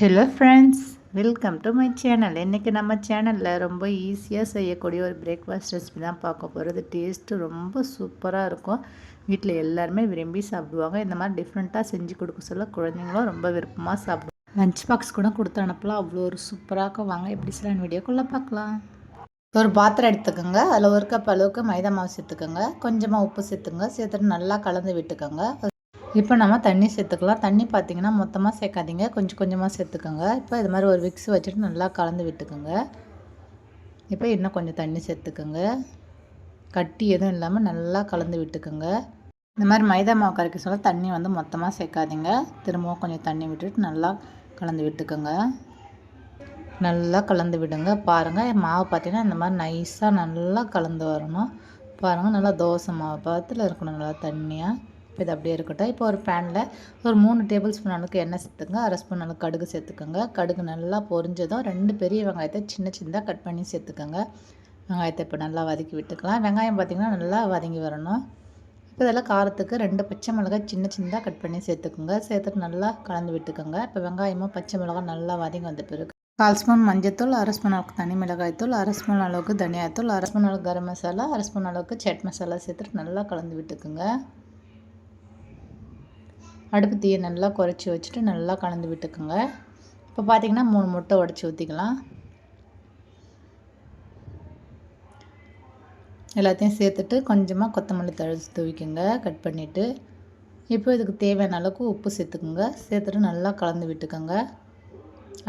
Hello friends welcome to my channel இன்றைக்கி நம்ம சேனலில் ரொம்ப ஈஸியாக செய்யக்கூடிய ஒரு பிரேக்ஃபாஸ்ட் ரெசிபி தான் பார்க்க போகிறது டேஸ்ட்டு ரொம்ப சூப்பராக இருக்கும். வீட்டில் எல்லாருமே விரும்பி சாப்பிடுவாங்க. இந்த மாதிரி டிஃப்ரெண்ட்டாக செஞ்சு கொடுக்க சொல்ல குழந்தைங்களும் ரொம்ப விருப்பமாக சாப்பிடுவாங்க. லஞ்ச் பாக்ஸ் கூட கொடுத்து அனுப்பலாம். அவ்வளோ ஒரு சூப்பராக வாங்க எப்படி சில வீடியோக்குள்ளே பார்க்கலாம். ஒரு பாத்திரம் எடுத்துக்கோங்க. அதில் ஒரு கப் அளவுக்கு மைதா மாவு சேர்த்துக்கோங்க. கொஞ்சமாக உப்பு சேர்த்துங்க சேர்த்துட்டு நல்லா கலந்து விட்டுக்கோங்க. இப்போ நம்ம தண்ணி சேர்த்துக்கலாம். தண்ணி பார்த்திங்கன்னா மொத்தமாக சேர்க்காதீங்க. கொஞ்சம் கொஞ்சமாக சேர்த்துக்கோங்க. இப்போ இது மாதிரி ஒரு விக்ஸ் வச்சுட்டு நல்லா கலந்து விட்டுக்கோங்க. இப்போ இன்னும் கொஞ்சம் தண்ணி சேர்த்துக்கோங்க. கட்டி எதுவும் இல்லாமல் நல்லா கலந்து விட்டுக்கோங்க. இந்த மாதிரி மைதா மாவு கரைக்க சொல்ல தண்ணி வந்து மொத்தமாக சேர்க்காதீங்க. திரும்பவும் கொஞ்சம் தண்ணி விட்டுட்டு நல்லா கலந்து விட்டுக்கோங்க. நல்லா கலந்து விடுங்க. பாருங்கள் மாவு பார்த்திங்கன்னா இந்த மாதிரி நைஸாக நல்லா கலந்து வரணும். பாருங்கள் நல்லா தோசை மாவு பதத்தில் இருக்கணும் நல்லா தண்ணியாக இப்போ இது அப்படியே இருக்கட்டும். இப்போ ஒரு பேனில் ஒரு மூணு டேபிள் ஸ்பூன் அளவுக்கு எண்ணெய் சேர்த்துங்க அரை ஸ்பூன் அளவுக்கு கடுகு சேர்த்துக்கோங்க. கடுகு நல்லா பொரிஞ்சதும் ரெண்டு பெரிய வெங்காயத்தை சின்ன சின்னதாக கட் பண்ணி சேர்த்துக்கோங்க. வெங்காயத்தை இப்போ நல்லா வதக்கி விட்டுக்கலாம். வெங்காயம் பார்த்திங்கன்னா நல்லா வதங்கி வரணும். இப்போ இதெல்லாம் காரத்துக்கு ரெண்டு பச்சை மிளகாய் சின்ன சின்னதாக கட் பண்ணி சேர்த்துக்கோங்க. சேர்த்துட்டு நல்லா கலந்து விட்டுக்கோங்க. இப்போ வெங்காயமும் பச்சை மிளகாய் நல்லா வதங்கி வந்த பிறகு கால் ஸ்பூன் மஞ்சத்தூள் அரை ஸ்பூன் அளவுக்கு தனி மிளகாய் தூள் அரை ஸ்பூன் அளவுக்கு தனியாத்தூள் அரை ஸ்பூன் அளவுக்கு கரம் மசாலா அரை ஸ்பூன் அளவுக்கு சட் மசாலா சேர்த்துட்டு நல்லா கலந்து விட்டுக்குங்க. அடுப்பு தீயை நல்லா குறைச்சி வச்சுட்டு நல்லா கலந்து விட்டுக்குங்க. இப்போ பார்த்திங்கன்னா மூணு முட்டை உடச்சி ஊற்றிக்கலாம். எல்லாத்தையும் சேர்த்துட்டு கொஞ்சமாக கொத்தமல்லி தழுத்து தூவிக்குங்க கட் பண்ணிவிட்டு இப்போ இதுக்கு தேவையான அளவுக்கு உப்பு சேர்த்துக்குங்க. சேர்த்துட்டு நல்லா கலந்து விட்டுக்கோங்க.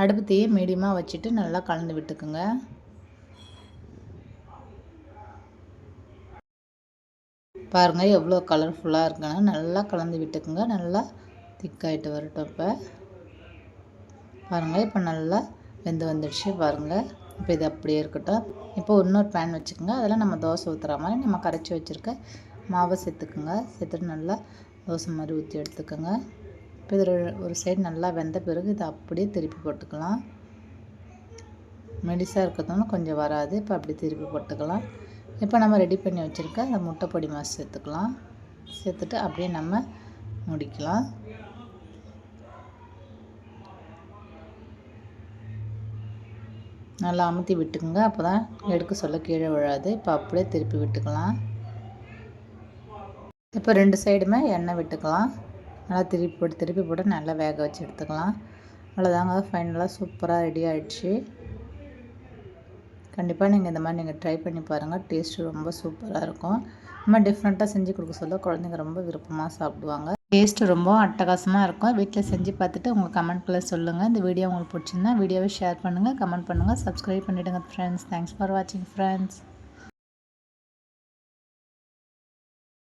அடுப்பு தீயை மீடியமாக வச்சுட்டு நல்லா கலந்து விட்டுக்குங்க. பாருங்கள் எவ்வளோ கலர்ஃபுல்லாக இருக்குன்னு நல்லா கலந்து விட்டுக்குங்க. நல்லா திக்காயிட்டு வரட்டும் இப்போ. பாருங்கள் இப்போ நல்லா வெந்து வந்துடுச்சு பாருங்கள் இப்போ இது அப்படியே இருக்கட்டும். இப்போ இன்னொரு பேன் வச்சுக்கோங்க. அதெல்லாம் நம்ம தோசை ஊற்றுற மாதிரி நம்ம கரைச்சி வச்சுருக்க மாவை சேர்த்துக்குங்க. சேர்த்துட்டு நல்லா தோசை மாதிரி ஊற்றி எடுத்துக்கோங்க. இப்போ இதில் ஒரு சைடு நல்லா வெந்த பிறகு இதை அப்படியே திருப்பி போட்டுக்கலாம். மெடிசாக இருக்கிறதுனால கொஞ்சம் வராது. இப்போ அப்படி திருப்பி போட்டுக்கலாம். இப்போ நம்ம ரெடி பண்ணி வச்சுருக்க அந்த முட்டை பொடி சேர்த்துக்கலாம். சேர்த்துட்டு அப்படியே நம்ம முடிக்கலாம். நல்லா அமுத்தி விட்டுக்குங்க. அப்போ தான் எடுக்க சொல்ல கீழே விழாது. இப்போ அப்படியே திருப்பி விட்டுக்கலாம். இப்போ ரெண்டு சைடுமே எண்ணெய் விட்டுக்கலாம். நல்லா திருப்பி போட்டு திருப்பி போட்டு நல்லா வேக வச்சு எடுத்துக்கலாம். அவ்வளோதாங்க. ஃபைனலாக சூப்பராக ரெடி ஆகிடுச்சு கண்டிப்பாக நீங்கள் இந்த மாதிரி நீங்கள் ட்ரை பண்ணி பாருங்கள் டேஸ்ட்டு ரொம்ப சூப்பராக இருக்கும். நம்ம டிஃப்ரெண்ட்டாக செஞ்சு கொடுக்க சொல்ல குழந்தைங்க ரொம்ப விருப்பமாக சாப்பிடுவாங்க. டேஸ்ட்டு ரொம்ப அட்டகாசமாக இருக்கும். வீட்டில் செஞ்சு பார்த்துட்டு உங்கள் கமெண்ட்குள்ளே சொல்லுங்கள் இந்த வீடியோ உங்களுக்கு பிடிச்சிருந்தா வீடியோவை ஷேர் பண்ணுங்கள் கமெண்ட் பண்ணுங்கள் சப்ஸ்கிரைப் பண்ணிவிடுங்க ஃப்ரெண்ட்ஸ் தேங்க்ஸ் ஃபார் வாட்சிங் ஃப்ரெண்ட்ஸ்